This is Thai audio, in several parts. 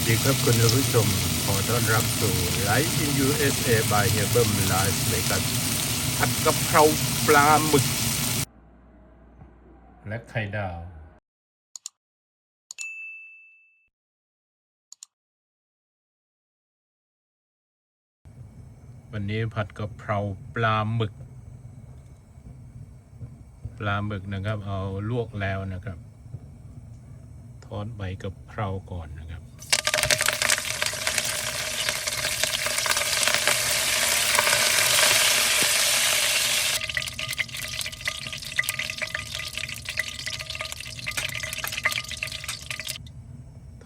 วัสดีครับคุณผู้ชม ขอต้อนรับสู่ Live in USA by h e r b e r Las Vegas ผัดกะเพราปลาหมึก และไข่ดาว วันนี้ผัดกะเพราปลาหมึก ปลาหมึกนะครับ เอาลวกแล้วนะครับ ทอดใบกะเพราก่อนนะ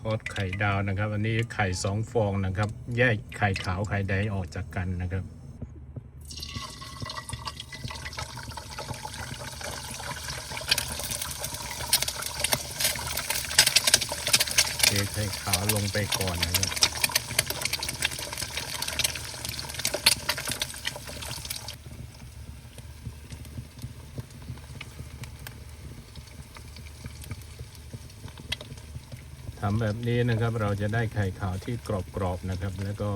ทอดไข่ดาวนะครับ อันนี้ไข่สองฟองนะครับ แยกไข่ขาวไข่แดงออกจากกันนะครับเทไข่ขาวลงไปก่อนนะครับ ทำแบบนี้นะครับเราจะได้ไข่ขาวที่กรอบๆนะครับ แล้วก็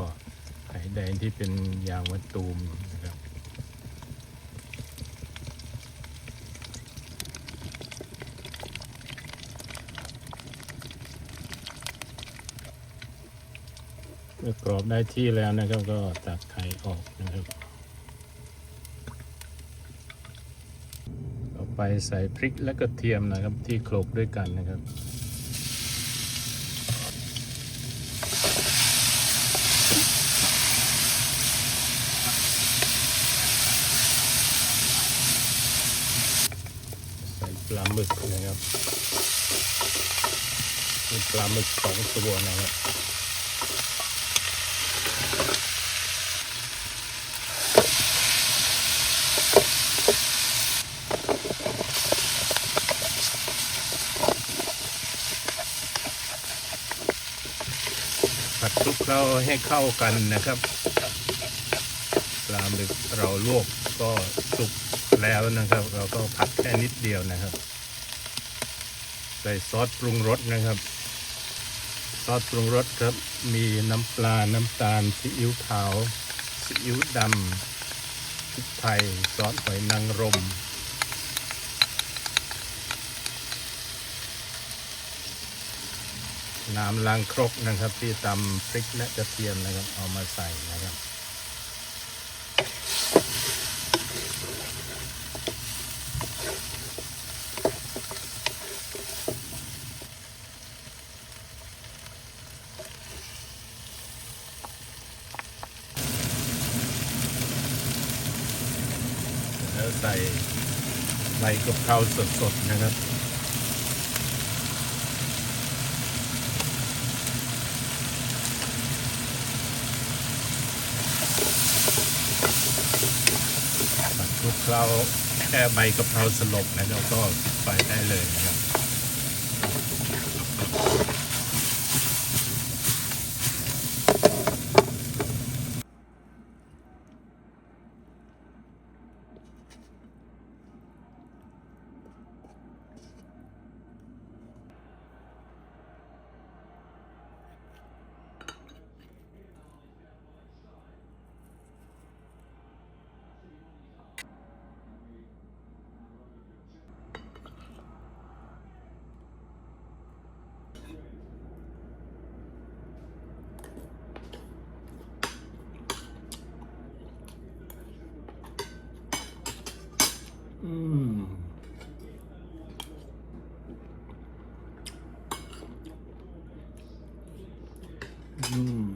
ไข่แดงที่เป็นยางมะตูมนะครับเมื่อกรอบได้ที่แล้วนะครับก็ตักไข่ออกนะครับต่อไปใส่พริกและกระเทียมนะครับที่โขลกด้วยกันนะครับ ใส่ ปลาหมึกนะครับมีปลาหมึกสองตัวนะครับผัดคลุกเคล้าให้เข้ากันนะครับ ปลาหมึกเราลวกก็สุก แล้วนะครับ เราก็ผัดแค่นิดเดียวนะครับ ใส่ซอสปรุงรสนะครับซอสปรุงรสครับ มีน้ำปลา น้ำตาลซีอิ๊วขาวซีอิ๊วดำพริกไทยซอสหอยนางรมน้ำล้างครกนะครับ ที่ตำพริกและกระเทียมนะครับ เอามาใส่นะครับ ส่ใบกะเพราสดๆนะครับ คลุกเคล้าแค่ใบกะเพราสลบนะครับก็ไปได้เลยนะครับ อืมอืม